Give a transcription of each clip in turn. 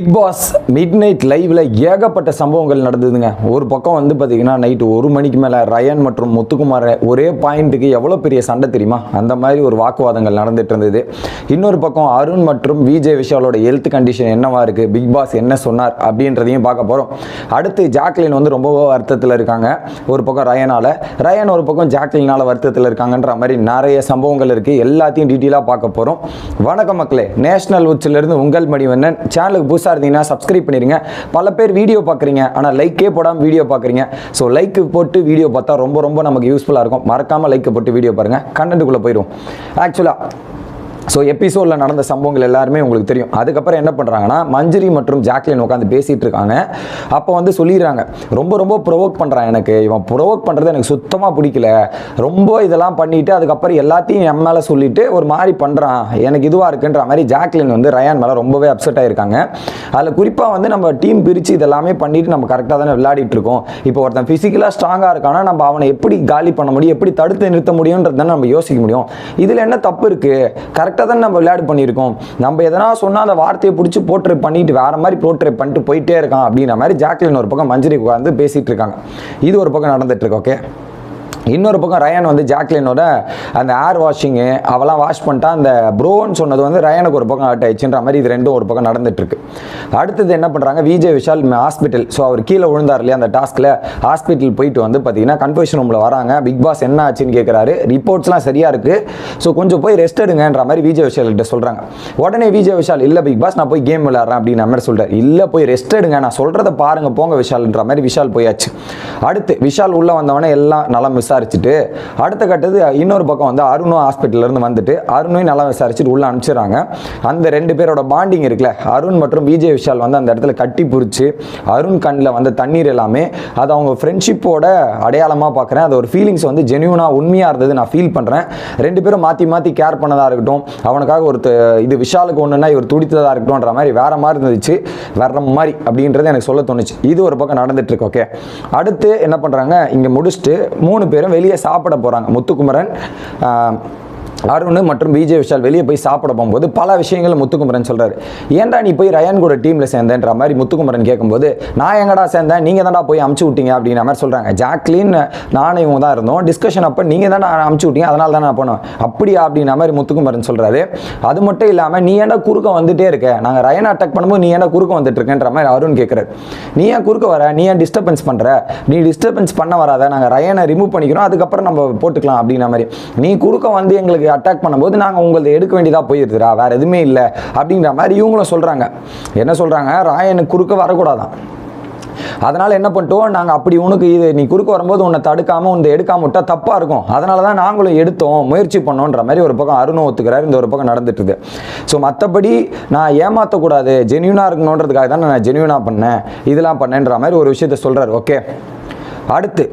Big pass mid night லைவ்ல ஏகப்பட்ட சம்பவங்கள் நடந்ததுங்க. ஒரு பக்கம் வந்து பார்த்தீங்கன்னா நைட்டு ஒரு மணிக்கு மேலே ரயன் மற்றும் முத்துக்குமார் ஒரே பாயிண்ட்டுக்கு எவ்வளோ பெரிய சண்டை தெரியுமா? அந்த மாதிரி ஒரு வாக்குவாதங்கள் நடந்துட்டு இருந்தது. இன்னொரு பக்கம் அருண் மற்றும் விஜய் விஷாலோட ஹெல்த் கண்டிஷன் என்னவா இருக்கு? பிக் பாஸ் என்ன சொன்னார் அப்படின்றதையும் பார்க்க போகிறோம் அடுத்து ஜாக்லின் வந்து ரொம்ப வருத்தத்தில் இருக்காங்க. ஒரு பக்கம் ரயனால ரயன் ஒரு பக்கம் ஜாக்லினால வருத்தத்தில் இருக்காங்கன்ற மாதிரி நிறைய சம்பவங்கள் இருக்கு. எல்லாத்தையும் டீட்டெயிலாக பார்க்க போகிறோம் வணக்கம் மக்களே. நேஷனல் உச்சிலிருந்து உங்கள் மணிவண்ணன். சேனலுக்கு புதுசாக இருந்தீங்கன்னா சப்ஸ்கிரைப் பண்ணிடுங்க பல பேர் வீடியோ பார்க்குறீங்க ஆனால் லைக்கே போடாமல் வீடியோ பார்க்குறீங்க ஸோ லைக் போட்டு வீடியோ பார்த்தா ரொம்ப ரொம்ப நமக்கு யூஸ்ஃபுல்லாக இருக்கும். மறக்காமல் லைக் போட்டு வீடியோ பாருங்கள் கண்டென்ட்டுக்குள்ளே போயிடும் ஆக்சுவலாக ஸோ எபிசோடில் நடந்த சம்பவங்கள் எல்லாருமே உங்களுக்கு தெரியும். அதுக்கப்புறம் என்ன பண்ணுறாங்கன்னா மஞ்சரி மற்றும் ஜாக்லின் உட்காந்து பேசிகிட்டு இருக்காங்க. அப்போ வந்து சொல்லிடுறாங்க ரொம்ப ரொம்ப ப்ரொவோக் பண்ணுறான் எனக்கு. இவன் ப்ரொவோக் பண்ணுறது எனக்கு சுத்தமாக பிடிக்கல. ரொம்ப இதெல்லாம் பண்ணிவிட்டு அதுக்கப்புறம் எல்லாத்தையும் என் மேலே சொல்லிட்டு ஒரு மாதிரி பண்ணுறான் எனக்கு இதுவாக இருக்குன்ற மாதிரி ஜாக்லின் வந்து ரயான் மேலே ரொம்பவே அப்செட் ஆயிருக்காங்க. அதில் குறிப்பாக வந்து நம்ம டீம் பிரித்து இதெல்லாமே பண்ணிவிட்டு நம்ம கரெக்டாக தானே விளையாடிட்டு இருக்கோம். இப்போ ஒருத்தன் ஃபிசிக்கலாக ஸ்ட்ராங்காக இருக்கானா நம்ம அவனை எப்படி காலி பண்ண முடியும்? எப்படி தடுத்து நிறுத்த முடியுன்றதுதான் நம்ம யோசிக்க முடியும். இதில் என்ன தப்பு இருக்குது கரெக்டாக தான் நம்ம விளையாடு பண்ணியிருக்கோம். நம்ம எதனா சொன்னால் அந்த வார்த்தையை பிடிச்சி போர்ட்ரேட் பண்ணிட்டு வேற மாதிரி போர்ட்ரேட் பண்ணிட்டு போயிட்டே இருக்கான் அப்படின்ற மாதிரி ஜாக்லின் ஒரு பக்கம் மஞ்சரி உட்காந்து பேசிட்டு இருக்காங்க. இது ஒரு பக்கம் நடந்துட்டு இருக்கு ஓகே இன்னொரு பக்கம் ரயான் வந்து ஜாக்லினோட அந்த ஏர் வாஷிங்கு அவெல்லாம் வாஷ் பண்ணிட்டா அந்த ப்ரோன்னு சொன்னது வந்து ரயானுக்கு ஒரு பக்கம் ஹர்ட் ஆயிடுச்சுன்ற மாதிரி இது ரெண்டும் ஒரு பக்கம் நடந்துட்டுருக்கு. அடுத்தது என்ன பண்ணுறாங்க விஜய் விஷால் ஹாஸ்பிட்டல் ஸோ அவர் கீழே விழுந்தார் இல்லையா அந்த டாஸ்கில் ஹாஸ்பிட்டல் போயிட்டு வந்து பார்த்தீங்கன்னா கன்ஃபர்ஷன் ரூமில் வராங்க. பிக் பாஸ் என்ன ஆச்சுன்னு கேட்குறாரு ரிப்போர்ட்ஸ்லாம் சரியாக இருக்குது ஸோ கொஞ்சம் போய் ரெஸ்ட் எடுங்கன்ற மாதிரி விஜய் விஷால்கிட்ட சொல்கிறாங்க உடனே விஜய் விஷால் இல்லை பிக் பாஸ் நான் போய் கேம் விளையாடுறேன் அப்படின்னு மாதிரி சொல்கிறார் இல்லை போய் ரெஸ்ட் எடுங்க. நான் சொல்கிறத பாருங்கள் போங்க விஷால்ன்ற மாதிரி விஷால் போயாச்சு. அடுத்து விஷால் உள்ளே வந்தவொடனே எல்லாம் நல்லா விசாரிச்சுட்டு அடுத்த கட்டது இன்னொரு பக்கம் வந்து அருணும் ஹாஸ்பிட்டல்ல இருந்து வந்துட்டு அருணையும் நல்லா விசாரிச்சுட்டு உள்ளே அனுப்பிச்சிடுறாங்க. அந்த ரெண்டு பேரோட பாண்டிங் இருக்குல்ல அருண் மற்றும் விஜய் விஷால் வந்து அந்த இடத்துல கட்டி பிடிச்சி அருண் கண்ணில் வந்த தண்ணீர் எல்லாமே அது அவங்க ஃப்ரெண்ட்ஷிப்போட அடையாளமாக பார்க்குறேன் அது ஒரு ஃபீலிங்ஸ் வந்து ஜென்யூனாக உண்மையாக இருந்தது நான் ஃபீல் பண்ணுறேன் ரெண்டு பேரும் மாற்றி மாற்றி கேர் பண்ணதாக இருக்கட்டும் அவனுக்காக ஒரு இது விஷாலுக்கு ஒன்றுனா இவர் துடித்ததாக இருக்கட்டும்ன்ற மாதிரி வேற மாதிரி இருந்துச்சு. வேற மாதிரி அப்படின்றது எனக்கு சொல்ல தோணுச்சு. இது ஒரு பக்கம் நடந்துட்டு இருக்கு ஓகே அடுத்து என்ன பண்ணுறாங்க இங்கே முடிச்சுட்டு மூணு பேர் பேரும் வெளியே சாப்பிட போகிறாங்க முத்துக்குமரன் ஆஹ், அருண் மற்றும் விஜய் விஷால் வெளியே போய் சாப்பிட போகும்போது பல விஷயங்கள் முத்துக்குமரன் சொல்கிறார் ஏன்டா நீ போய் ரயான் கூட டீமில் சேர்ந்தேன்ற மாதிரி முத்துக்குமரன் கேட்கும்போது நான் எங்கடா சேர்ந்தேன்? நீங்கள் தான்டா போய் அமுச்சு விட்டீங்க அப்படின்ற மாதிரி சொல்கிறாங்க ஜாக்லின் நானும் இவங்க தான் இருந்தோம். டிஸ்கஷன் அப்போ நீங்கள் தான் நான் அமுச்சு விட்டீங்க அதனால தான் நான் போனோம். அப்படியா? அப்படின்ற மாதிரி முத்துக்குமரன் சொல்கிறாரு அது மட்டும் இல்லாமல் நீ ஏன்டா குறுக்க வந்துட்டே இருக்க? நாங்கள் ரயன் அட்டாக் பண்ணும்போது நீ ஏன்டா குறுக்க வந்துட்டு இருக்கேன்ற மாதிரி அருண் கேட்குறாரு. நீ ஏன் குறுக்க வர? நீ ஏன் டிஸ்டர்பன்ஸ் பண்ணுற நீ டிஸ்டர்பன்ஸ் பண்ண வராத. நாங்கள் ரயனை ரிமூவ் பண்ணிக்கிறோம். அதுக்கப்புறம் நம்ம போட்டுக்கலாம் அப்படின்ற மாதிரி. நீ குறுக்க வந்து எங்களுக்கு அட்டாக் பண்ணும்போது நாங்கள் உங்களது எடுக்க வேண்டியதாக போயிருதுரா வேறு எதுவுமே இல்லை அப்படிங்கிற மாதிரி இவங்களும் சொல்கிறாங்க என்ன சொல்கிறாங்க ராயனுக்கு குறுக்க வரக்கூடாதான். அதனால் என்ன பண்ணிட்டோம்? நாங்கள் அப்படி உனக்கு இது நீ குறுக்க வரும்போது உன்னை தடுக்காமல் உன்னை எடுக்காம விட்டா தப்பாக இருக்கும். அதனால தான் நாங்களும் எடுத்தோம் முயற்சி பண்ணோன்ற மாதிரி ஒரு பக்கம் அருணும் ஒத்துக்கிறார் இந்த ஒரு பக்கம் நடந்துட்டு ஸோ மற்றபடி நான் ஏமாற்றக்கூடாது ஜென்யூனாக இருக்கணுன்றதுக்காக தான் நான் ஜென்யூனாக பண்ணேன் இதெல்லாம் பண்ணேன்ற மாதிரி ஒரு விஷயத்த சொல்கிறார் ஓகே அடுத்து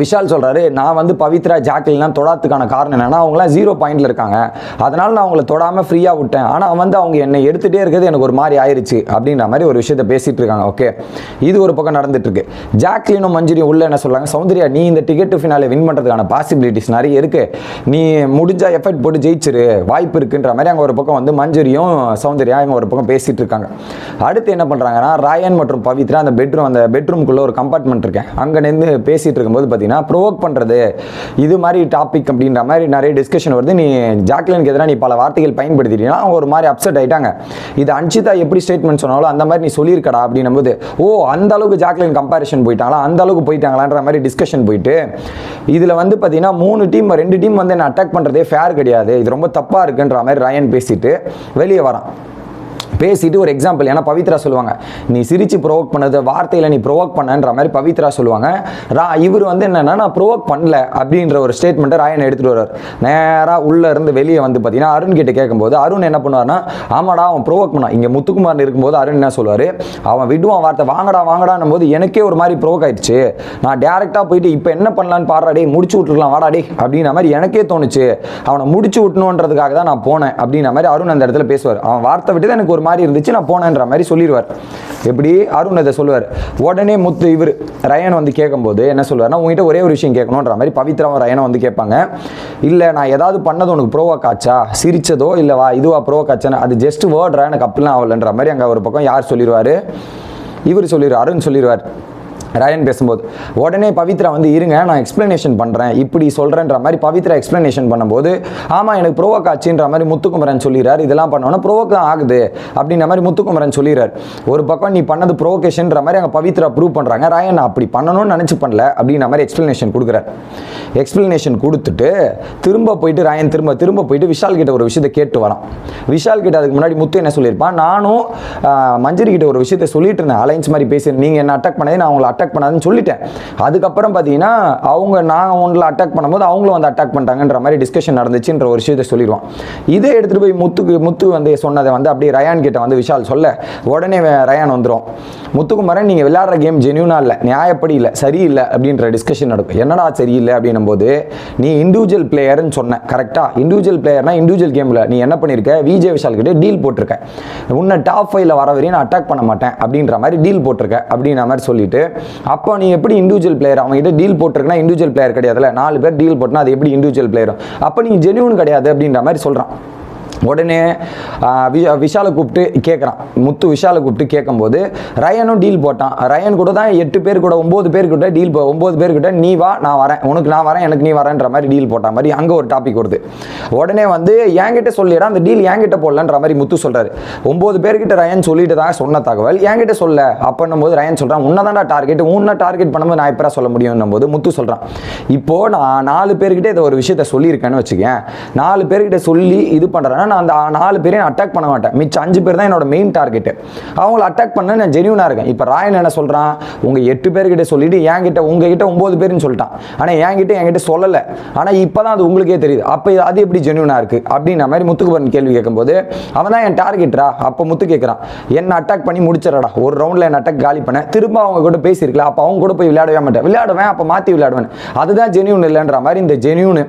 விஷால் சொல்கிறாரு நான் வந்து பவித்ரா ஜாக்லின்லாம் தொடாத்துக்கான காரணம் என்னென்னா அவங்களாம் ஜீரோ பாயிண்டில் இருக்காங்க. அதனால் நான் அவங்கள தொடாமல் ஃப்ரீயாக விட்டேன். ஆனால் வந்து அவங்க என்னை எடுத்துகிட்டே இருக்கிறது எனக்கு ஒரு மாதிரி ஆயிடுச்சு அப்படின்ற மாதிரி ஒரு விஷயத்த பேசிகிட்டு இருக்காங்க. ஓகே இது ஒரு பக்கம் நடந்துட்டுருக்கு ஜாக்லினும் மஞ்சுரியும் உள்ள என்ன சொல்கிறாங்க சௌந்தர்யா நீ இந்த டிக்கெட் ஃபினாலே வின் பண்ணுறதுக்கான பாசிபிலிட்டிஸ் நிறைய இருக்கு. நீ முடிஞ்சால் எஃபர்ட் போட்டு ஜெயிச்சிரு. வாய்ப்பு இருக்குன்ற மாதிரி அங்கே ஒரு பக்கம் வந்து மஞ்சுரியும் சௌந்தர்யா இவங்க ஒரு பக்கம் பேசிகிட்டு இருக்காங்க. அடுத்து என்ன பண்ணுறாங்கன்னா ராயன் மற்றும் பவித்ரா அந்த பெட்ரூம் அந்த பெட்ரூம்குள்ளே ஒரு கம்பார்ட்மெண்ட் இருக்கேன். அங்கே நின்று பேசிகிட்டு இருக்கும்போது பார்த்தீங்கன்னா ப்ரோவோக் பண்றது. இது மாதிரி டாபிக் அப்படின்ற மாதிரி நிறைய டிஸ்கஷன் வருது. நீ ஜாக்லினுக்கு எதிராக நீ பல வார்த்தைகள் பயன்படுத்திட்டீங்கன்னா அவங்க ஒரு மாதிரி அப்செட் ஆயிட்டாங்க. இது அன்ஷிதா எப்படி ஸ்டேட்மெண்ட் சொன்னாலும் அந்த மாதிரி நீ சொல்லியிருக்கடா அப்படின்னும் போது ஓ அந்த அளவுக்கு ஜாக்லின் கம்பாரிஷன் போயிட்டாங்களா? அந்த அளவுக்கு போயிட்டாங்களான்ற மாதிரி டிஸ்கஷன் போயிட்டு இதில் வந்து பார்த்தீங்கன்னா மூணு டீம் ரெண்டு டீம் வந்து என்ன அட்டாக் பண்ணுறதே ஃபேர் கிடையாது. இது ரொம்ப தப்பாக இருக்குன்ற மாதிரி ரயன் பேசிட்டு வெளியே வரான். பேசிட்டு ஒரு எக்ஸாம்பிள் ஏன்னா பவித்ரா சொல்லுவாங்க நீ சிரிச்சு ப்ரோவோக் பண்ணது வார்த்தையில் நீ ப்ரோவோக் பண்ணன்ற மாதிரி பவித்ரா சொல்லுவாங்க. ரா இவர் வந்து என்னன்னா நான் ப்ரொவோக் பண்ணல அப்படின்ற ஒரு ஸ்டேட்மெண்ட்டை ராயன் எடுத்துட்டு வர்றார். நேராக உள்ளே இருந்து வெளியே வந்து பார்த்தீங்கன்னா அருண் கிட்ட கேட்கும்போது அருண் என்ன பண்ணுவார்னா ஆமாடா அவன் ப்ரோவோக் பண்ணான். இங்கே முத்துக்குமார் இருக்கும்போது அருண் என்ன சொல்லுவார் அவன் விடுவான் வார்த்தை வாங்கடா வாங்கடான்னும் போது எனக்கே ஒரு மாதிரி ப்ரொவோக் ஆயிடுச்சு. நான் டேரெக்டாக போயிட்டு இப்போ என்ன பண்ணலான்னு பாடுறாடே முடிச்சு விட்டுருக்கலாம் வாடாடே அப்படின்ற மாதிரி எனக்கே தோணுச்சு. அவனை முடிச்சு விட்டணுன்றதுக்காக தான் நான் போனேன் அப்படின்ற மாதிரி அருண் அந்த இடத்துல பேசுவார். அவன் வார்த்தை விட்டு தான் எனக்கு ஒரு ஒரு மாதிரி இருந்துச்சு நான் போனேன்ற மாதிரி சொல்லிடுவார் எப்படி? அருண் அதை சொல்லுவார். உடனே முத்து இவர் ரயன் வந்து கேட்கும்போது என்ன சொல்லுவார்னா உங்ககிட்ட ஒரே ஒரு விஷயம் கேட்கணுன்ற மாதிரி பவித்ராவும் ரயனை வந்து கேட்பாங்க. இல்லை நான் ஏதாவது பண்ணது உனக்கு ப்ரோவாக் ஆச்சா சிரிச்சதோ? இல்லை வா இதுவா ப்ரோவாக் ஆச்சான்னு அது ஜஸ்ட் வேர்ட்ரா எனக்கு அப்படிலாம் ஆகலன்ற மாதிரி அங்கே ஒரு பக்கம் யார் சொல்லிடுவார் இவர் சொல்லிடுவார் அருண் சொல்லிடுவார் ராயன் பேசும்போது உடனே பவித்ரா வந்து இருங்க நான் எக்ஸ்பிளனேஷன் பண்ணுறேன் இப்படி சொல்கிறேன்ற மாதிரி பவித்ரா எக்ஸ்பிளனேஷன் பண்ணும்போது ஆமாம் எனக்கு ப்ரோவோக் ஆச்சுன்ற மாதிரி முத்துக்குமரன் சொல்லிடுறார். இதெல்லாம் பண்ணோன்னா ப்ரோவோக் தான் ஆகுது அப்படின்ற மாதிரி முத்துக்குமரன் சொல்லிடுறார். ஒரு பக்கம் நீ பண்ணது ப்ரோவோகேஷன்ற மாதிரி அங்கே பவித்ரா ப்ரூவ் பண்ணுறாங்க ராயன் நான் அப்படி பண்ணணும்னு நினச்சி பண்ணல அப்படின்ற மாதிரி எக்ஸ்பிளனேஷன் கொடுக்குறாரு. எக்ஸ்பிளனேஷன் கொடுத்துட்டு திரும்ப போயிட்டு ராயன் திரும்ப திரும்ப போயிட்டு விஷால் கிட்ட ஒரு விஷயத்தை கேட்டு வரான். விஷால் கிட்ட அதுக்கு முன்னாடி முத்து என்ன சொல்லியிருப்பான்? நானும் மஞ்சரி கிட்ட ஒரு விஷயத்தை சொல்லிட்டு இருந்தேன். அலைன்ஸ் மாதிரி பேசி நீங்கள் என்ன அட்டாக் பண்ணதே? நான் உங்களை அட்டாக் பண்ணாதுன்னு சொல்லிட்டேன். அதுக்கப்புறம் பார்த்தீங்கன்னா அவங்க நான் உங்களை அட்டாக் பண்ணும்போது அவங்களும் வந்து அட்டாக் பண்ணிட்டாங்கன்ற மாதிரி டிஸ்கஷன் நடந்துச்சுன்ற ஒரு விஷயத்தை சொல்லிடுவான். இதை எடுத்துகிட்டு போய் முத்துக்கு முத்து வந்து சொன்னதை வந்து அப்படியே ரயான் கிட்ட வந்து விஷால் சொல்ல உடனே ரயான் வந்துடும் முத்துக்குமரன் நீங்கள் விளையாடுற கேம் ஜென்யூனாக இல்லை நியாயப்படி இல்லை சரியில்லை அப்படின்ற டிஸ்கஷன் நடக்கும். என்னடா சரியில்லை அப்படின்னும் போது நீ இண்டிவிஜுவல் பிளேயர்னு சொன்ன கரெக்டாக இண்டிவிஜுவல் பிளேயர்னா இண்டிவிஜுவல் கேமில் நீ என்ன பண்ணியிருக்க விஜய் விஷால் கிட்ட டீல் போட்டிருக்க. உன்னை டாப் ஃபைவ்ல வர வரையும் நான் அட்டாக் பண்ண மாட்டேன் அப்படின்ற மாதிரி டீல் போட்டிருக்க அப்படின்ற மாதிரி சொல்லிட்டு அப்போ நீ எப்படி இண்டிவிஜுவல் பிளேயர் அவங்ககிட்ட டீல் போட்டிருக்கனா இண்டிவிஜுவல் பிளேயர் கிடையாதுல நாலு பேர் டீல் போட்டினா அது எப்படி இண்டிவிஜுவல் பிளேயர் அப்போ நீ ஜென்யூன் கிடையாது அப்படின்ற மாதிரி சொல்கிறான் உடனே விஷாலை கூப்பிட்டு கேட்குறான் முத்து விஷாலை கூப்பிட்டு கேட்கும்போது ரயனும் டீல் போட்டான். ரயன் கூட தான் எட்டு பேர் கூட ஒம்பது பேர் கிட்ட டீல் ஒம்பது பேர் கிட்ட நீ வா நான் வரேன். உனக்கு நான் வரேன் எனக்கு நீ வரேன்ற மாதிரி டீல் போட்ட மாதிரி அங்கே ஒரு டாபிக் வருது. உடனே வந்து என்கிட்ட சொல்லிடா அந்த டீல் என்கிட்ட போடலன்ற மாதிரி முத்து சொல்கிறாரு ஒம்பது பேர்கிட்ட ரயன் சொல்லிட்டு தான் சொன்ன தகவல். என்கிட்ட சொல்ல. அப்படின்னும் போது ரயன் சொல்கிறான் உன்னதான்டா டார்கெட் உன்னை டார்கெட் பண்ணும்போது நான் எப்பரா சொல்ல முடியும்னும் போது முத்து சொல்கிறான் இப்போது நான் நாலு பேர்கிட்ட இதை ஒரு விஷயத்த சொல்லியிருக்கேன்னு வச்சுக்கேன். நாலு பேர்கிட்ட சொல்லி இது பண்ணுறேன்னா நான் அந்த நாலு பேரையும் அட்டாக் பண்ண மாட்டேன். மிச்சம் அஞ்சு பேர் தான் என்னோட மெயின் டார்கெட் அவங்கள அட்டாக் பண்ண நான் ஜெனியூனாக இருக்கேன். இப்போ ராயன் என்ன சொல்கிறான் உங்கள் எட்டு பேர்கிட்ட சொல்லிட்டு என்கிட்ட உங்ககிட்ட ஒம்பது பேர்னு சொல்லிட்டான். ஆனால் என்கிட்ட என்கிட்ட சொல்லலை. ஆனால் இப்போ தான் அது உங்களுக்கே தெரியுது. அப்போ அது எப்படி ஜெனியூனாக இருக்குது அப்படின்ற மாதிரி முத்துக்குமரன் கேள்வி கேட்கும்போது அவன் தான் என் டார்கெட்ரா அப்போ முத்து கேட்குறான் என்னை அட்டாக் பண்ணி முடிச்சிடடா ஒரு ரவுண்டில் என்ன அட்டாக் காலி பண்ணேன் திரும்ப அவங்க கூட பேசியிருக்கலாம். அப்போ அவங்க கூட போய் விளையாடவே மாட்டேன். விளையாடுவேன் அப்போ மாற்றி விளையாடுவேன். அதுதான் ஜெனியூன் இல்லைன்ற மாதிரி இந்த ஜெனியூனு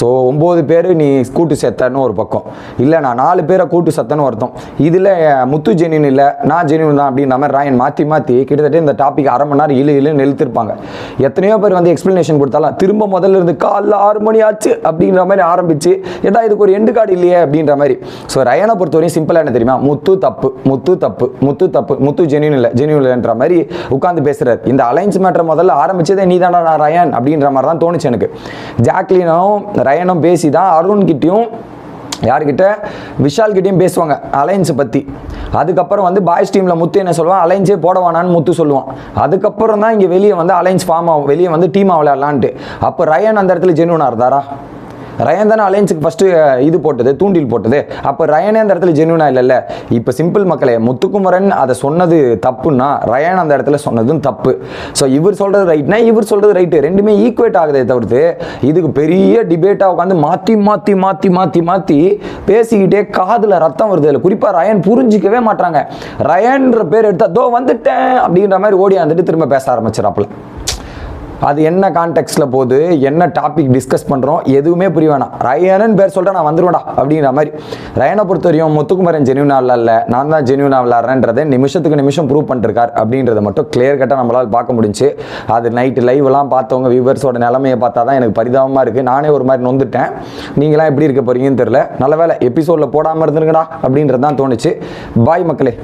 ஸோ ஒம்பது பேர் நீ கூட்டு சேர்த்தன்னு ஒரு பக்கம். இல்லை நான் நாலு பேரை கூட்டு சத்தன்னு அர்த்தம் இதில் முத்து ஜெனின் இல்லை நான் ஜெனின் தான் அப்படின்ற மாதிரி ராயன் மாற்றி மாற்றி கிட்டத்தட்ட இந்த டாபிக் அரை மணி நேரம் இழு இழுன்னு நிறுத்திருப்பாங்க. எத்தனையோ பேர் வந்து எக்ஸ்பிளனேஷன் கொடுத்தாலும் திரும்ப முதல்ல இருந்து காலைல ஆறு மணி ஆச்சு அப்படின்ற மாதிரி ஆரம்பிச்சு ஏடா இதுக்கு ஒரு எண்டு கார்டு இல்லையே அப்படின்ற மாதிரி. ஸோ ரயனை பொறுத்தவரையும் சிம்பிளாக என்ன தெரியுமா? முத்து தப்பு முத்து தப்பு முத்து தப்பு முத்து ஜெனியூன் இல்லை ஜெனியூன் இல்லைன்ற மாதிரி உட்காந்து பேசுறாரு. இந்த அலைன்ஸ் மேட்டர் முதல்ல ஆரம்பிச்சதே நீ தானா நான் ரயன் அப்படின்ற மாதிரி தான் தோணுச்சு எனக்கு. ஜாக்லினும் ரயனும் பேசி தான் அருண் கிட்டையும் யார்கிட்ட? விஷால்கிட்டையும் பேசுவாங்க அலைன்ஸை பற்றி அதுக்கப்புறம் வந்து பாய்ஸ் டீமில் முத்து என்ன சொல்லுவான்? அலைன்ஸே போடவானான்னு முத்து சொல்லுவான். அதுக்கப்புறம் தான் இங்கே வெளியே வந்து அலைன்ஸ் ஃபார்ம் ஆகும் வெளியே வந்து டீமாக விளையாடலான்ட்டு. அப்போ ரயன் அந்த இடத்துல ஜென்வனாக இருந்தாரா? ரயன் தானே அலைன்ஸுக்கு ஃபஸ்ட்டு இது போட்டது தூண்டில் போட்டது. அப்போ ரயனே அந்த இடத்துல ஜெனுவனா இல்லைல்ல. இப்போ சிம்பிள் மக்களே முத்துக்குமரன் அதை சொன்னது தப்புன்னா ரயன் அந்த இடத்துல சொன்னதும் தப்பு. ஸோ இவர் சொல்கிறது ரைட்னா இவர் சொல்கிறது ரைட்டு ரெண்டுமே ஈக்குவேட் ஆகுதே தவிர்த்து இதுக்கு பெரிய டிபேட்டாக உட்காந்து மாற்றி மாற்றி மாற்றி மாற்றி மாற்றி பேசிக்கிட்டே காதில் ரத்தம் வருது இல்லை குறிப்பாக ரயன் புரிஞ்சிக்கவே மாட்றாங்க. ரயன்ற பேர் எடுத்தா தோ வந்துட்டேன் அப்படின்ற மாதிரி ஓடி வந்துட்டு திரும்ப பேச ஆரம்பிச்சிடறாப்புல. அது என்ன கான்டெக்ட்ல போகுது என்ன டாபிக் டிஸ்கஸ் பண்ணுறோம் எதுவுமே புரிய வேணாம். ரயனன் பேர் சொல்லிட்டு நான் வந்துருவேன்டா அப்படிங்கிற மாதிரி. ரயனை பொறுத்தவரையும் முத்துக்குமரன் ஜெனியூனா இல்லை. நான் தான் ஜெனியூனா விளாட்றேன்றதை நிமிஷத்துக்கு நிமிஷம் ப்ரூவ் பண்ணிருக்கார் அப்படின்றத மட்டும் கிளியர் கட்டாக நம்மளால் பார்க்க முடிஞ்சு அது நைட்டு லைவ்லாம் பார்த்தவங்க வியூவர்ஸோட நிலைமையை பார்த்தா தான் எனக்கு பரிதாபமாக இருக்குது நானே ஒரு மாதிரி நொந்துட்டேன். நீங்களாம் எப்படி இருக்க போறீங்கன்னு தெரில நல்ல வேலை எபிசோடில் போடாமல் இருந்துருங்கடா அப்படின்றது தான் தோணுச்சு. பாய் மக்களே.